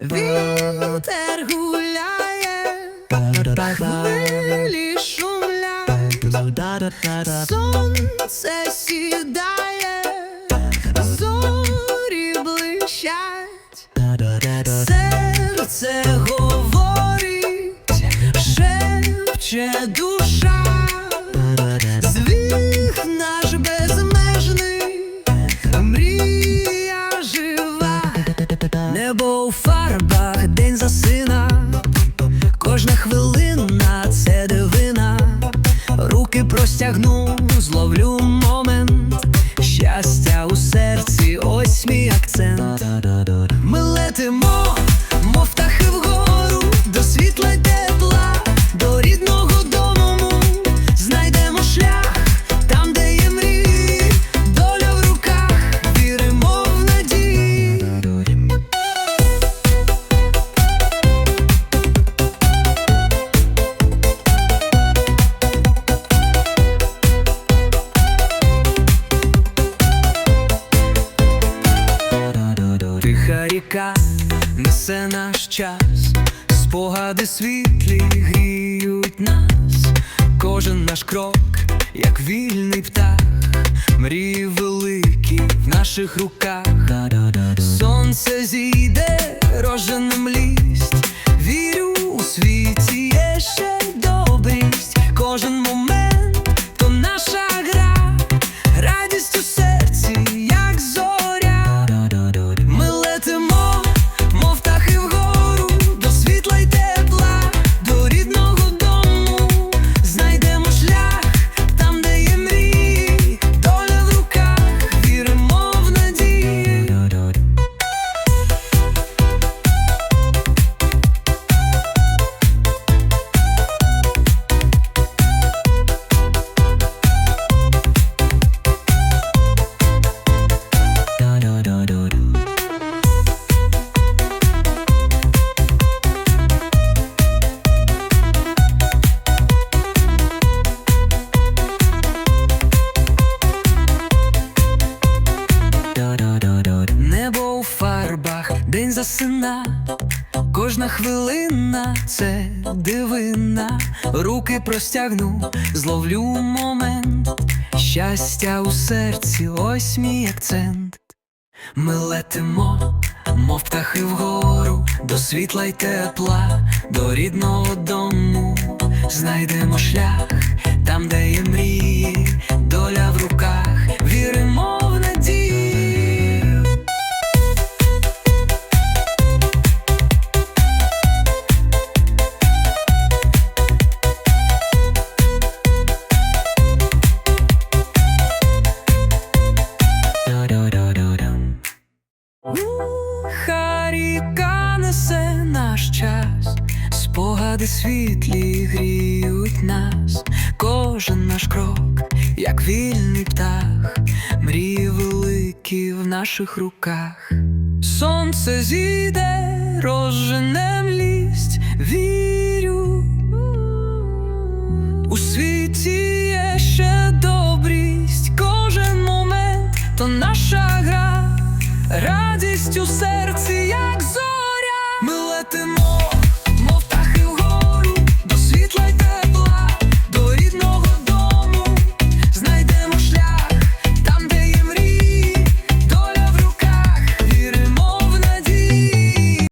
Вітер гуляє, хвилі шумлять, сонце сідає, зорі блищать, серце говорить, шепче душа, фарбах, день засина, кожна хвилина це дивина, руки простягну, зловлю момент, несе наш час, спогади світлі гріють нас, кожен наш крок, як вільний птах, мрії великі в наших руках. Сонце зійде, роженим засина, кожна хвилина це дивина, руки простягну, зловлю момент, щастя у серці, ось мій акцент. Ми летимо, мов птахи вгору, до світла й тепла, до рідного дому, знайдемо шлях там, де є мрії, спогади світлі гріють нас, кожен наш крок, як вільний птах, мрії великі в наших руках. Сонце зійде, розжене млість, вірю. У світі є ще добрість, кожен момент то наша гра, радість у серці.